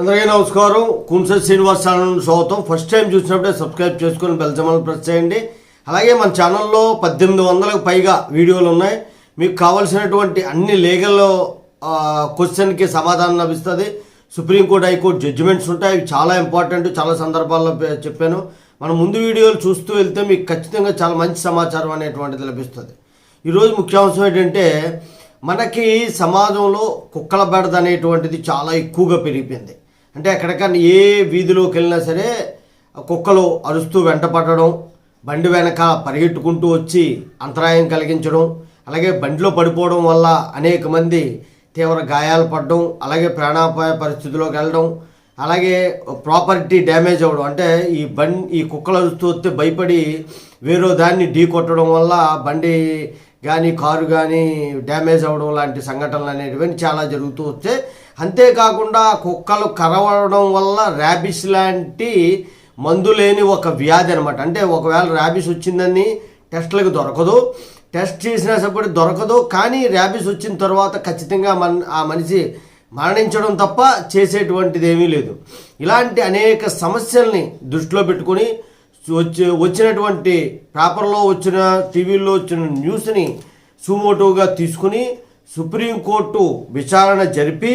అందరికీ నమస్కారం. కుంస శ్రీనివాస్ ఛానల్ స్వాగతం. ఫస్ట్ టైం చూసినప్పుడే సబ్స్క్రైబ్ చేసుకొని బెల్ జమాలు ప్రెస్ చేయండి. అలాగే మన ఛానల్లో పద్దెనిమిది వందలకు పైగా వీడియోలు ఉన్నాయి. మీకు కావాల్సినటువంటి అన్ని లీగల్ క్వశ్చన్కి సమాధానం లభిస్తుంది. సుప్రీంకోర్టు హైకోర్టు జడ్జిమెంట్స్ ఉంటాయి. అవి చాలా ఇంపార్టెంట్ చాలా సందర్భాల్లో చెప్పాను. మనం ముందు వీడియోలు చూస్తూ వెళ్తే మీకు ఖచ్చితంగా చాలా మంచి సమాచారం అనేటువంటిది లభిస్తుంది. ఈరోజు ముఖ్యాంశం ఏంటంటే మనకి సమాజంలో కుక్కల బెడద అనేటువంటిది చాలా ఎక్కువగా పెరిగిపోయింది. అంటే ఎక్కడికన్నా ఏ వీధిలోకి వెళ్ళినా సరే కుక్కలు అరుస్తూ వెంటపడడం బండి వెనక పరిగెట్టుకుంటూ వచ్చి అంతరాయం కలిగించడం అలాగే బండిలో పడిపోవడం వల్ల అనేక మంది తీవ్ర గాయాలు పడడం అలాగే ప్రాణాపాయ పరిస్థితిలోకి వెళ్ళడం అలాగే ప్రాపర్టీ డ్యామేజ్ అవ్వడం. అంటే ఈ బండి ఈ కుక్కలు అరుస్తూ వస్తే భయపడి వేరే దాన్ని ఢీ కొట్టడం వల్ల బండి కానీ కారు కానీ డ్యామేజ్ అవ్వడం లాంటి సంఘటనలు అనేటివి చాలా జరుగుతూ వస్తే అంతేకాకుండా కుక్కలు కరవడం వల్ల ర్యాబిస్ లాంటి మందు లేని ఒక వ్యాధి అనమాట అంటే ఒకవేళ ర్యాబిస్ వచ్చిందని టెస్ట్లకు దొరకదు. టెస్ట్ చేసినా సప్పుడు దొరకదు. కానీ ర్యాబిస్ వచ్చిన తర్వాత ఖచ్చితంగా మన ఆ మనిషి మరణించడం తప్ప చేసేటువంటిది ఏమీ లేదు. ఇలాంటి అనేక సమస్యల్ని దృష్టిలో పెట్టుకొని వచ్చి వచ్చినటువంటి పేపర్లో వచ్చిన టీవీల్లో వచ్చిన న్యూస్ని సుమోటోగా తీసుకుని సుప్రీంకోర్టు విచారణ జరిపి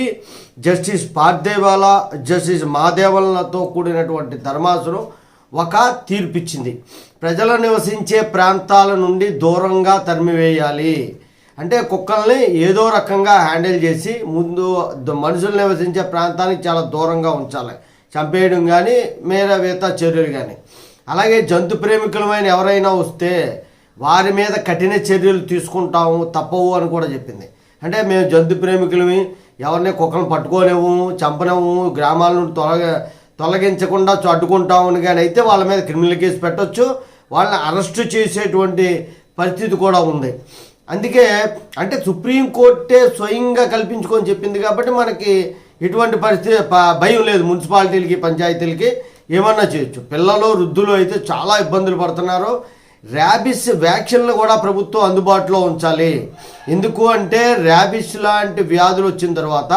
జస్టిస్ పార్దేవాలా జస్టిస్ మాదేవలతో కూడినటువంటి ధర్మాసురం ఒక తీర్పిచ్చింది. ప్రజలు నివసించే ప్రాంతాల నుండి దూరంగా తరిమివేయాలి. అంటే కుక్కల్ని ఏదో రకంగా హ్యాండిల్ చేసి ముందు మనుషులు నివసించే ప్రాంతానికి చాలా దూరంగా ఉంచాలి. చంపేయడం కానీ మేరవేత చర్యలు కానీ అలాగే జంతు ప్రేమికులమైన ఎవరైనా వస్తే వారి మీద కఠిన చర్యలు తీసుకుంటాము తప్పవు అని కూడా చెప్పింది. అంటే మేము జంతు ప్రేమికులమి. ఎవరిని కుక్కలను పట్టుకోలేము చంపలేము గ్రామాల నుండి తొలగ తొలగించకుండా అడ్డుకుంటామని కానీ అయితే వాళ్ళ మీద క్రిమినల్ కేసు పెట్టొచ్చు. వాళ్ళని అరెస్టు చేసేటువంటి పరిస్థితి కూడా ఉంది. అందుకే అంటే సుప్రీంకోర్టే స్వయంగా కల్పించుకొని చెప్పింది కాబట్టి మనకి ఎటువంటి పరిస్థితి భయం లేదు మున్సిపాలిటీలకి పంచాయతీలకి. ఏమన్నా చేయొచ్చు. పిల్లలు వృద్ధులు అయితే చాలా ఇబ్బందులు పడుతున్నారు. ర్యాబిస్ వ్యాక్సిన్లు కూడా ప్రభుత్వం అందుబాటులో ఉంచాలి. ఎందుకు అంటే ర్యాబిస్ లాంటి వ్యాధులు వచ్చిన తర్వాత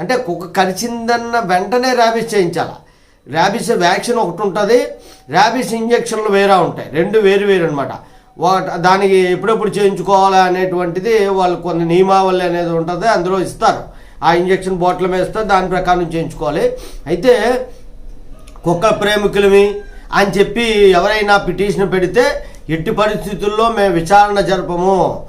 అంటే కుక్క కరిచిందన్న వెంటనే ర్యాబిస్ చేయించాలి. ర్యాబిస్ వ్యాక్సిన్ ఒకటి ఉంటుంది ర్యాబిస్ ఇంజక్షన్లు వేరే ఉంటాయి. రెండు వేరు వేరు అనమాట దానికి ఎప్పుడెప్పుడు చేయించుకోవాలి అనేటువంటిది వాళ్ళు కొన్ని నియమావళి అనేది ఉంటుంది అందులో ఇస్తారు. ఆ ఇంజక్షన్ బాటిల్ మీద ఇస్తారు దాని ప్రకారం చేయించుకోవాలి. అయితే కుక్క ప్రేమికులమి అని చెప్పి ఎవరైనా పిటిషన్ పెడితే ఎట్టి పరిస్థితుల్లో మేము విచారణ జరపము.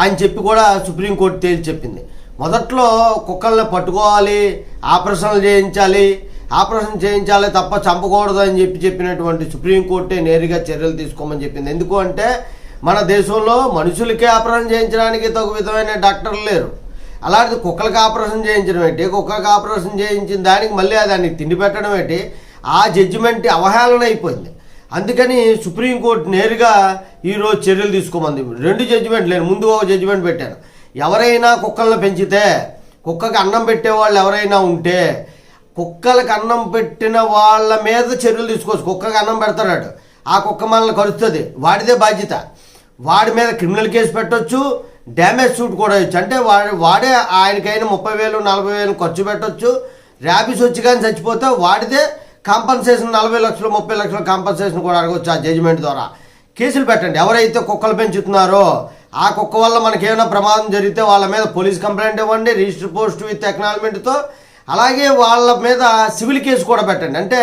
అని చెప్పి కూడా సుప్రీంకోర్టు తేల్చి చెప్పింది. మొదట్లో కుక్కల్ని పట్టుకోవాలి ఆపరేషన్లు చేయించాలి ఆపరేషన్ చేయించాలి తప్ప చంపకూడదు అని చెప్పి చెప్పినటువంటి సుప్రీంకోర్టే నేరుగా చర్యలు తీసుకోమని చెప్పింది. ఎందుకు అంటే మన దేశంలో మనుషులకే ఆపరేషన్ చేయించడానికి తగు విధమైన డాక్టర్లు లేరు. అలాంటిది కుక్కలకి ఆపరేషన్ చేయించడం ఏంటి? కుక్కలకి ఆపరేషన్ చేయించిన దానికి మళ్ళీ దానికి తిండి పెట్టడం ఏంటి? ఆ జడ్జిమెంట్ అవహేళన అయిపోయింది. అందుకని సుప్రీంకోర్టు నేరుగా ఈరోజు చర్యలు తీసుకోమంది. రెండు జడ్జిమెంట్ లేదు ముందు ఒక జడ్జిమెంట్ పెట్టాను ఎవరైనా కుక్కలను పెంచితే కుక్కకి అన్నం పెట్టే వాళ్ళు ఎవరైనా ఉంటే కుక్కలకు అన్నం పెట్టిన వాళ్ళ మీద చర్యలు తీసుకోవచ్చు. కుక్కకి అన్నం పెడతాడు ఆ కుక్క మనల్ని కరుస్తుంది. వాడిదే బాధ్యత. వాడి మీద క్రిమినల్ కేసు పెట్టొచ్చు డ్యామేజ్ సూట్ కూడా ఇచ్చు అంటే వాడి వాడే ఆయనకైనా ముప్పై వేలు నలభై వేలు ఖర్చు పెట్టొచ్చు. ర్యాబిస్ వచ్చి కానీ చచ్చిపోతే వాడిదే కాంపన్సేషన్ నలభై లక్షలు ముప్పై లక్షలు కాంపన్సేషన్ కూడా అడగవచ్చు ఆ జడ్జిమెంట్ ద్వారా. కేసులు పెట్టండి. ఎవరైతే కుక్కలు పెంచుతున్నారో ఆ కుక్క వల్ల మనకి ఏమైనా ప్రమాదం జరిగితే వాళ్ళ మీద పోలీస్ కంప్లైంట్ ఇవ్వండి రిజిస్టర్ పోస్ట్ విత్ ఎక్నాలమెంట్తో అలాగే వాళ్ళ మీద సివిల్ కేసు కూడా పెట్టండి. అంటే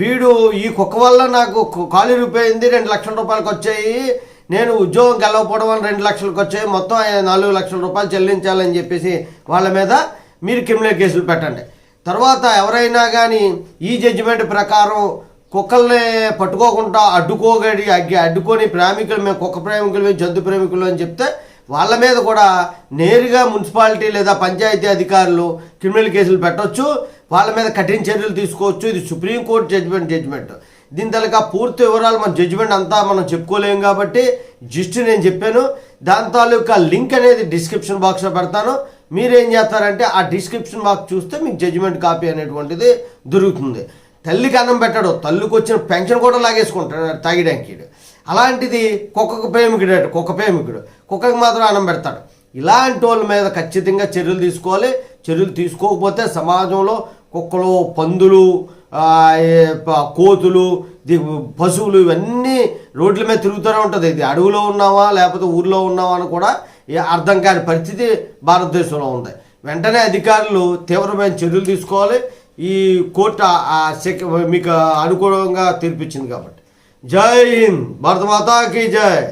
వీడు ఈ కుక్క వల్ల నాకు కాలు రూపాయింది రెండు లక్షల రూపాయలకు వచ్చాయి నేను ఉద్యోగం గెలవకపోవడం వల్ల రెండు లక్షలకు వచ్చాయి మొత్తం నాలుగు లక్షల రూపాయలు చెల్లించాలని చెప్పేసి వాళ్ళ మీద మీరు క్రిమినల్ కేసులు పెట్టండి. తర్వాత ఎవరైనా కానీ ఈ జడ్జిమెంట్ ప్రకారం కుక్కల్ని పట్టుకోకుండా అడ్డుకోగడి అగ్గి అడ్డుకొని ప్రేమికులు మేము కుక్క ప్రేమికులు మేము జంతు ప్రేమికులు అని చెప్తే వాళ్ళ మీద కూడా నేరుగా మున్సిపాలిటీ లేదా పంచాయతీ అధికారులు క్రిమినల్ కేసులు పెట్టవచ్చు వాళ్ళ మీద కఠిన చర్యలు తీసుకోవచ్చు. ఇది సుప్రీంకోర్టు జడ్జిమెంట్ జడ్జిమెంట్ దీని తలక పూర్తి వివరాలు మన జడ్జిమెంట్ అంతా మనం చెప్పుకోలేము కాబట్టి జస్ట్ నేను చెప్పాను. దాని తాలూకా లింక్ అనేది డిస్క్రిప్షన్ బాక్స్లో పెడతాను. మీరేం చేస్తారంటే ఆ డిస్క్రిప్షన్ బాక్స్ చూస్తే మీకు జడ్జిమెంట్ కాపీ అనేటువంటిది దొరుకుతుంది. తల్లికి అన్నం పెట్టడు తల్లికి వచ్చిన పెన్షన్ కూడా లాగేసుకుంటాడు తాగిడానికి. అలాంటిది కుక్కకు ప్రేమికుడు అటు కుక్క ప్రేమికుడు. కుక్కకి మాత్రం అన్నం పెడతాడు. ఇలాంటి వాళ్ళ మీద ఖచ్చితంగా చర్యలు తీసుకోవాలి. చర్యలు తీసుకోకపోతే సమాజంలో కుక్కలు పందులు కోతులు పశువులు ఇవన్నీ రోడ్ల మీద తిరుగుతూనే ఉంటుంది. ఇది అడవిలో ఉన్నావా లేకపోతే ఊర్లో ఉన్నావా అని కూడా అర్థం కాని పరిస్థితి భారతదేశంలో ఉంది. వెంటనే అధికారులు తీవ్రమైన చర్యలు తీసుకోవాలి. ఈ కోర్టు మీకు అనుకూలంగా తీర్పిచ్చింది కాబట్టి. జై హింద్. భారత మాతాకి జై.